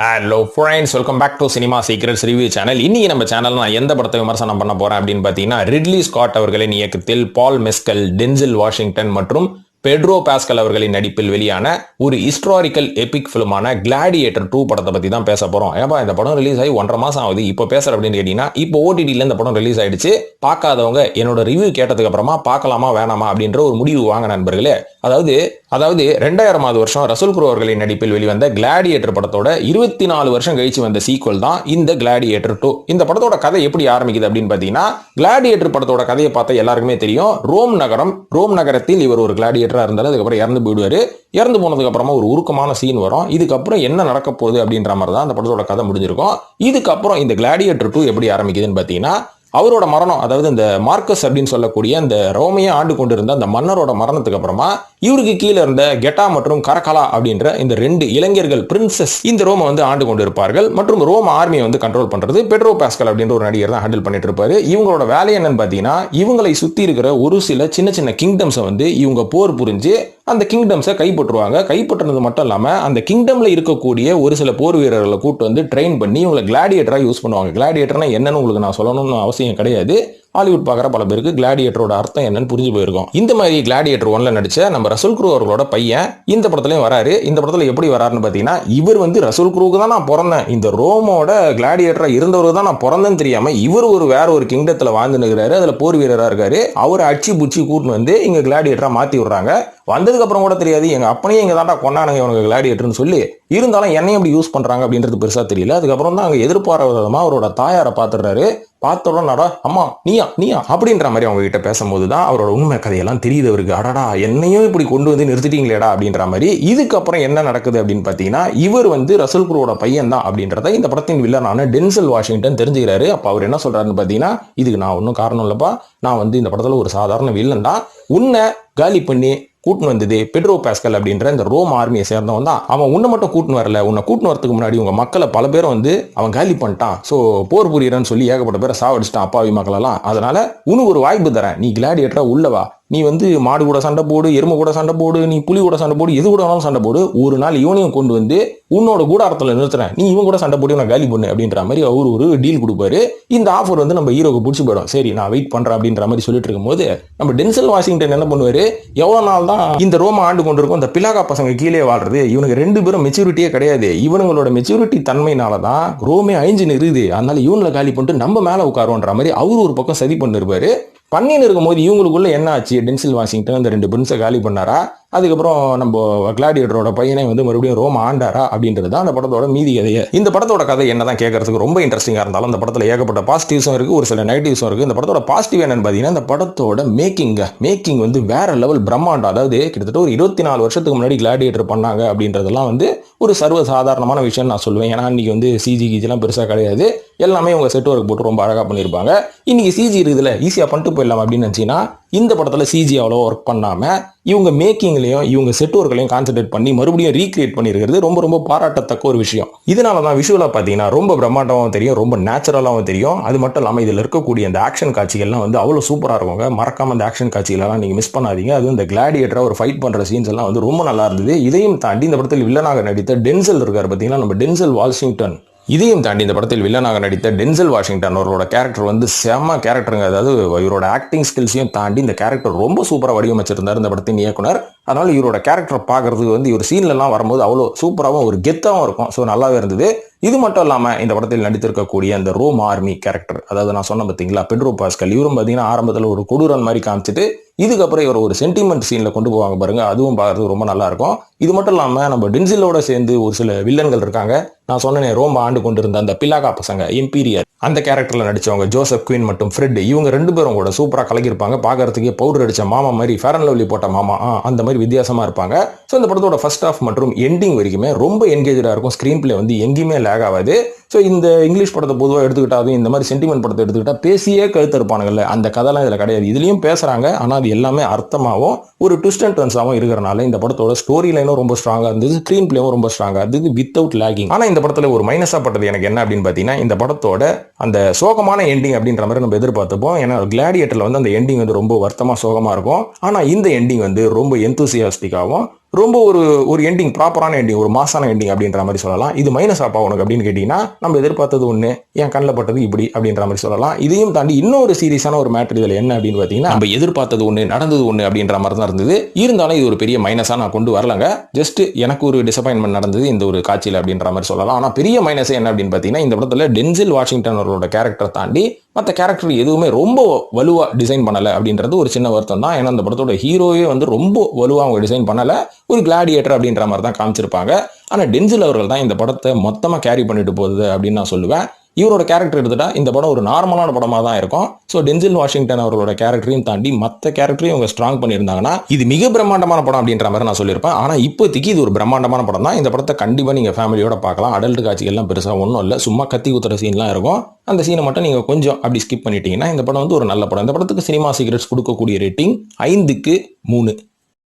Hello friends welcome back to cinema secrets review channel இன்னைக்கு நம்ம channel நான் எந்த படத்தை விமர்சனம் பண்ண போறேன் அப்படின்னு பார்த்தீங்கன்னா ரிட்லி ஸ்காட் அவர்களின் இயக்கத்தில் பால் மெஸ்கல் டென்சில் வாஷிங்டன் மற்றும் பெட்ரோ பாஸ்கல் அவர்களின் நடிப்பில் வெளியான ஒரு ஹிஸ்டாரிக்கல் எபிக் ஃபிலிமான கிளாடியேட்டர் டூ படத்தை பற்றி தான் பேச போகிறோம் ஏப்பா இந்த படம் ரிலீஸ் ஆகி ஒன்றரை மாதம் ஆகுது. இப்போ பேசுகிற அப்படின்னு கேட்டிங்கன்னா இப்போ ஓடிடியில் இந்த படம் ரிலீஸ் ஆகிடுச்சு பார்க்காதவங்க என்னோட ரிவ்யூ கேட்டதுக்கு அப்புறமா பார்க்கலாமா வேணாமா அப்படின்ற ஒரு முடிவு வாங்க நண்பர்களே. அதாவது அதாவது ரெண்டாயிரமாவது வருஷம் ரசூல் குரு அவர்களின் நடிப்பில் வெளிவந்த கிளாடியேட்டர் படத்தோட இருபத்தி நாலு வருஷம் கழிச்சு வந்த சீக்வல் தான் இந்த கிளாடியேட்டர் டூ இந்த படத்தோட கதை எப்படி ஆரம்பிக்குது அப்படின்னு பார்த்தீங்கன்னா கிளாடியேட்டர் படத்தோட கதையை பார்த்தா எல்லாருக்குமே தெரியும். ரோம் நகரம் ரோம் நகரத்தில் இவர் ஒரு கிளாடியேட்டர் இருந்தாலும் அதுக்கப்புறம் இறந்து போயிடுவார். இறந்து போனதுக்கப்புறமா ஒரு உருக்கமான சீன் வரும். இதுக்கப்புறம் என்ன நடக்க போகுது அப்படின்ற மாதிரி தான் அந்த படத்தோட கதை முடிஞ்சிருக்கும். இதுக்கப்புறம் இந்த கிளாடியேட்டர் டூ எப்படி ஆரம்பிக்குதுன்னு பார்த்தீங்கன்னா அவரோட மரணம் அதாவது இந்த மார்க்கஸ் அப்படின்னு சொல்லக்கூடிய அந்த ரோமையை ஆண்டு கொண்டிருந்த அந்த மன்னரோட மரணத்துக்கு அப்புறமா இவருக்கு கீழே இருந்த கெட்டா மற்றும் கரகலா அப்படின்ற இந்த ரெண்டு இளைஞர்கள் பிரின்சஸ் இந்த ரோமை வந்து ஆண்டு கொண்டு இருப்பார்கள் மற்றும் ரோம் ஆர்மியை வந்து கண்ட்ரோல் பண்றது பெட்ரோ பாஸ்கல் அப்படின்ற ஒரு நடிகர் தான் ஹேண்டில் பண்ணிட்டு இருப்பாரு. இவங்களோட வேலை என்னன்னு பார்த்தீங்கன்னா இவங்களை சுத்தி இருக்கிற ஒரு சில சின்ன சின்ன கிங்டம்ஸை வந்து இவங்க போர் புரிஞ்சு அந்த கிங்டம்ஸை கைப்பற்றுவாங்க. கைப்பற்றினது மட்டும் இல்லாமல் அந்த கிங்டமில் இருக்கக்கூடிய ஒரு சில போர் வீரர்களை கூட்டு வந்து ட்ரெயின் பண்ணி இவங்களை கிளாடியேட்டராக யூஸ் பண்ணுவாங்க. கிளாடியேட்டர்னா என்னன்னு உங்களுக்கு நான் சொல்லணும்னு அவசியம் கிடையாது. ஹாலிவுட் பார்க்குற பல பேருக்கு கிளாடியேட்டரோட அர்த்தம் என்னன்னு புரிஞ்சு போயிருக்கும். இந்த மாதிரி கிளாடியேட்டர் ஒன்ல நடிச்ச நம்ம ரசூல் குரு அவர்களோட பையன் இந்த படத்துலையும் வராரு. இந்த படத்தில் எப்படி வராருன்னு பார்த்தீங்கன்னா இவர் வந்து ரசூல் குருவுக்கு தான் நான் பிறந்தேன். இந்த ரோமோட கிளாடியேட்டராக இருந்தவர் தான் நான் பிறந்தேன்னு தெரியாமல் இவர் ஒரு வேற ஒரு கிங்டத்தில் வாழ்ந்து நிற்கிறாரு அதில் போர் வீரராக இருக்காரு. அவரை அடிச்சு புச்சி கூட்டின்னு வந்து இங்கே கிளாடியேட்டராக மாற்றி விடுறாங்க. வந்ததுக்கு அப்புறம் கூட தெரியாது. எங்கள் அப்பனையும் எங்க தாண்டா கொண்டானுங்க இவனுக்கு கிளாடியேட்டர்னு சொல்லி இருந்தாலும் என்னையும் எப்படி யூஸ் பண்ணுறாங்க அப்படின்றது பெருசாக தெரியல. அதுக்கப்புறம் தான் அங்கே எதிர்பாராத விதமாக அவரோட தாயாரை பார்த்துடுறாரு. பார்த்த உடனே நடா அம்மா நீயா நீயா? அப்படின்ற மாதிரி அவங்க கிட்ட பேசும்போது தான் அவரோட உண்மை கதையெல்லாம் தெரியுது அவருக்கு. அடடா என்னையும் இப்படி கொண்டு வந்து நிறுத்திட்டீங்களேடா? அப்படின்ற மாதிரி. இதுக்கப்புறம் என்ன நடக்குது அப்படின்னு பார்த்தீங்கன்னா இவர் வந்து ரசல் குருவோட பையன் தான் அப்படின்றத இந்த படத்தின் வில்லனான டென்சல் வாஷிங்டன் தெரிஞ்சுக்கிறாரு. அப்போ அவர் என்ன சொல்றாருன்னு பார்த்தீங்கன்னா இதுக்கு நான் ஒன்றும் காரணம் இல்லைப்பா. நான் வந்து இந்த படத்தில் ஒரு சாதாரண வில்லன் தான். உன்னை காலி பண்ணி கூட்டின்னு வந்தது பெட்ரோ பாஸ்கல் அப்படின்ற இந்த ரோம் ஆர்மியை சேர்ந்தவன் தான். அவன் உன்னை மட்டும் கூட்டின்னு வரல. உன்னை கூட்டின்னு வரதுக்கு முன்னாடி உங்க மக்களை பல பேரும் வந்து அவன் காலி பண்ணிட்டான். ஸோ போர் புரியறன்னு சொல்லி ஏகப்பட்ட பேரை சாவடிச்சிட்டான் அப்பாவி மக்களெல்லாம் அதனால உனக்கு ஒரு வாய்ப்பு தரேன். நீ கிளாடியேட்டரா உள்ளவா நீ வந்து மாடு கூட சண்டை போடு எருமை கூட சண்டை போடு நீ புலி கூட சண்டை போடு எது கூட வேணாலும் சண்டை போடு. ஒரு நாள் இவனையும் கொண்டு வந்து உன்னோட கூடாரத்தில் நிறுத்துறேன். நீ இவன் கூட சண்டை போட்டு நான் காலி பண்ணு அப்படின்ற மாதிரி அவர் ஒரு டீல் கொடுப்பாரு. இந்த ஆஃபர் வந்து நம்ம ஹீரோக்கு பிடிச்சி போயிடும். சரி நான் வெயிட் பண்ணுறேன் அப்படின்ற மாதிரி சொல்லிட்டு இருக்கும்போது நம்ம டென்சல் வாஷிங்டன் என்ன பண்ணுவார்? எவ்வளோ நாள் தான் இந்த ரோமா ஆண்டு கொண்டிருக்கும் இந்த பிலாகா பசங்க கீழே வாழ்றது. இவனுக்கு ரெண்டு பேரும் மெச்சூரிட்டியே கிடையாது. இவனுங்களோட மெச்சூரிட்டி தன்மையினால தான் ரோமே அழிஞ்சு நிறுது அதனால இவனில் காலி பண்ணிட்டு நம்ம மேலே உட்காருன்ற மாதிரி அவர் ஒரு பக்கம் சதி பண்ணிருப்பாரு. பண்ணின்னு இருக்கும்போது இவங்களுக்குள்ள என்ன ஆச்சு? டென்சில் வாஷிங்டன் அந்த ரெண்டு பிரின்ஸை காலி பண்ணாரா? அதுக்கப்புறம் நம்ம கிளாடியேட்டரோட பையனை வந்து மறுபடியும் ரோம் ஆண்டாரா அப்படின்றது தான் அந்த படத்தோட மீதி கதையை. இந்த படத்தோட கதை என்ன தான் கேட்கறதுக்கு ரொம்ப இன்ட்ரெஸ்டிங்காக இருந்தாலும் அந்த படத்தில் ஏகப்பட்ட பாசிட்டிவ்ஸும் இருக்குது ஒரு சில நெகட்டிவ்ஸும் இருக்குது இந்த படத்தோட பாசிட்டிவ் என்னன்னு பார்த்தீங்கன்னா இந்த படத்தோட மேக்கிங்க மேக்கிங் வந்து வேற லெவல் பிரம்மாண்டம். அதாவது கிட்டத்தட்ட ஒரு இருபத்தி நாலு வருஷத்துக்கு முன்னாடி கிளாடியேட்டர் பண்ணாங்க அப்படின்றதெல்லாம் வந்து ஒரு சர்வ சாதாரணமான விஷயம் நான் சொல்லுவேன். ஏன்னா இன்னைக்கு வந்து சிஜி கிஜிலாம் பெருசாக கிடையாது. எல்லாமே உங்கள் செட் ஒர்க் போட்டு ரொம்ப அழகாக பண்ணியிருப்பாங்க. இன்னைக்கு சிஜி இருக்குதுல ஈஸியாக பண்ணிட்டு போயிடலாம் அப்படின்னு நினச்சிங்கன்னா இந்த படத்தில் சிஜி அவ்வளோ ஒர்க் பண்ணாமல் இவங்க மேக்கிங்லையும் இவங்க செட் ஒர்க்லையும் கான்சென்ட்ரேட் பண்ணி மறுபடியும் ரீக்ரியேட் பண்ணியிருக்கிறது ரொம்ப ரொம்ப பாராட்டத்தக்க ஒரு விஷயம். இதனால தான் விஷுவலாக பார்த்தீங்கன்னா ரொம்ப பிரம்மாண்டமாகவும் தெரியும் ரொம்ப நேச்சுரலாகவும் தெரியும். அது மட்டும் இல்லாமல் இதில் இருக்கக்கூடிய அந்த ஆக்ஷன் காட்சிகள்லாம் வந்து அவ்வளோ சூப்பராக இருக்குங்க. மறக்காமல் அந்த ஆக்ஷன் காட்சிகளெல்லாம் நீங்கள் மிஸ் பண்ணாதீங்க. அது இந்த கிளாடியேட்டராக ஒரு ஃபைட் பண்ணுற சீன்ஸ் எல்லாம் வந்து ரொம்ப நல்லா இருந்தது. இதையும் தாண்டி இந்த படத்தில் வில்லனாக நடித்த டென்சல் இருக்கார் பார்த்தீங்கன்னா நம்ம டென்சல் வாஷிங்டன் இதையும் தாண்டி இந்த படத்தில் வில்லனாக நடித்த டென்சல் வாஷிங்டன் அவரோட கேரக்டர் வந்து செம்ம கேரக்டருங்க அதாவது இவரோட ஆக்டிங் ஸ்கில்ஸையும் தாண்டி இந்த கேரக்டர் ரொம்ப சூப்பராக வடிவமைச்சிருந்தார் இந்த படத்தின் இயக்குனர். அதனால் இவரோட கேரக்டர் பார்க்குறதுக்கு வந்து இவர் சீன்லலாம் வரும்போது அவ்வளோ சூப்பராகவும் ஒரு கெத்தாகவும் இருக்கும். ஸோ நல்லாவே இருந்தது. இது மட்டும் இல்லாமல் இந்த படத்தில் நடித்திருக்கக்கூடிய அந்த ரோம் ஆர்மி கேரக்டர் அதாவது நான் சொன்ன பார்த்தீங்களா பெட்ரோ பாஸ்கல். இவரும் பார்த்தீங்கன்னா ஆரம்பத்தில் ஒரு கொடூரன் மாதிரி காமிச்சிட்டு இதுக்கப்புறம் இவர் ஒரு சென்டிமெண்ட் சீனில் கொண்டு போவாங்க பாருங்க. அதுவும் பார்க்கறதுக்கு ரொம்ப நல்லா இருக்கும் இது மட்டும் இல்லாமல் நம்ம டென்சிலோட சேர்ந்து ஒரு சில வில்லன்கள் இருக்காங்க. நான் சொன்னேன் ரோம் ஆண்டு கொண்டிருந்த அந்த பிலாகா பசங்க எம்பீரியர் அந்த கேரக்டரில் நடிச்சவங்க ஜோசப் குயின் மற்றும் ஃப்ரெட் இவங்க ரெண்டு பேரும் கூட சூப்பராக கலக்கியிருப்பாங்க. பார்க்கறதுக்கே பவுடர் அடிச்ச மாமா மாதிரி ஃபேர் அண்ட் லவ்லி போட்ட மாமா ஆ, அந்த மாதிரி வித்தியாசமாக இருப்பாங்க. ஸோ இந்த படத்தோட ஃபர்ஸ்ட் ஆஃப் மற்றும் எண்டிங் வரைக்குமே ரொம்ப என்கேஜாக இருக்கும். ஸ்க்ரீன் பிளே வந்து எங்கேயுமே லேக் ஆகாது. ஸோ இந்த இங்கிலீஷ் படத்தை பொதுவாக எடுத்துக்கிட்டாலும் இந்த மாதிரி சென்டிமெண்ட் படத்தை எடுத்துக்கிட்டால் பேசியே கழுத்து இருப்பானுங்கல்ல அந்த கதைலாம் இதில் கிடையாது. இதுலேயும் பேசுகிறாங்க ஆனால் அது எல்லாமே அர்த்தமாகவும் ஒரு ட்விஸ்ட் அண்ட் டர்ன்ஸாகவும் இருக்கிறனால இந்த படத்தோட ஸ்டோரி லைனும் ரொம்ப ஸ்ட்ராங்காக இருந்தது ஸ்க்ரீன் பிளேவும் ரொம்ப ஸ்ட்ராங்காக இருந்தது வித்தவுட் லேகிங் ஆனால் இந்த படத்தில் ஒரு மைனஸாக பட்டது எனக்கு என்ன அப்படின்னு பார்த்தீங்கன்னா இந்த படத்தோட அந்த சோகமான எண்டிங் அப்படின்ற மாதிரி நம்ம எதிர்பார்த்துப்போம். ஏன்னா கிளாடியேட்டரில் வந்து அந்த எண்டிங் வந்து ரொம்ப வருத்தமாக சோகமாக இருக்கும். ஆனால் இந்த எண்டிங் வந்து ரொம்ப எந்தூசியாஸ்டிக்காகவும் ரொம்ப ஒரு ஒரு எண்டிங் ப்ராப்பரான எண்டிங் ஒரு மாசான எண்டிங் அப்படின்ற மாதிரி சொல்லலாம். இது மைனஸ் ஆப்பா உனக்கு அப்படின்னு கேட்டிங்கன்னா நம்ம எதிர்பார்த்தது ஒன்று என் கண்ணில் பட்டது இப்படி அப்படின்ற மாதிரி சொல்லலாம். இதையும் தாண்டி இன்னொரு சீரியஸான ஒரு மேட்ரு இதில் என்ன அப்படின்னு பார்த்தீங்கன்னா நம்ம எதிர்பார்த்தது ஒன்று நடந்தது ஒன்று அப்படின்ற மாதிரி தான் இருந்தது. இருந்தாலும் இது ஒரு பெரிய மைனஸாக நான் கொண்டு வரலங்க. ஜஸ்ட் எனக்கு ஒரு டிசப்பாயின்மெண்ட் நடந்தது இந்த ஒரு காட்சியில் அப்படின்ற மாதிரி சொல்லலாம். ஆனால் பெரிய மைனஸ் என்ன அப்படின்னு பார்த்தீங்கன்னா இந்த படத்தில் டென்சில் வாஷிங்டன் அவர்களோட கேரக்டர் தாண்டி மற்ற கேரக்டர் எதுவுமே ரொம்ப வலுவாக டிசைன் பண்ணலை அப்படின்றது ஒரு சின்ன வருத்தம் தான். ஏன்னா அந்த படத்தோட ஹீரோவே வந்து ரொம்ப வலுவாக அவங்க டிசைன் பண்ணலை. ஒரு கிளாடியேட்டர் அப்படின்ற மாதிரி தான் காமிச்சிருப்பாங்க. ஆனால் டென்சில் அவர்கள் தான் இந்த படத்தை மொத்தமாக கேரி பண்ணிட்டு போகுது அப்படின்னு நான் சொல்லுவேன். இவரோட கேரக்டர் எடுத்துட்டா இந்த படம் ஒரு நார்மலான படமாக தான் இருக்கும். ஸோ டென்சில் வாஷிங்டன் அவர்களோட கேரக்டரையும் தாண்டி மற்ற கேரக்டரையும் அவங்க ஸ்ட்ராங் பண்ணியிருந்தாங்கன்னா இது மிக பிரம்மாண்டமான படம் அப்படின்ற மாதிரி நான் சொல்லியிருப்பேன். ஆனால் இப்போதைக்கு இது ஒரு பிரம்மாண்டமான படம் தான். இந்த படத்தை கண்டிப்பாக நீங்கள் ஃபேமிலியோட பார்க்கலாம். அடல்ட் காட்சிகள்லாம் பெருசாக ஒன்றும் இல்லை. சும்மா கத்தி குத்துற சீன்லாம் இருக்கும். அந்த சீனை மட்டும் நீங்கள் கொஞ்சம் அப்படி ஸ்கிப் பண்ணிட்டீங்கன்னா இந்த படம் வந்து ஒரு நல்ல படம். இந்த படத்துக்கு சினிமா சீக்ரெட்ஸ் கொடுக்கக்கூடிய ரேட்டிங் ஐந்துக்கு மூணு.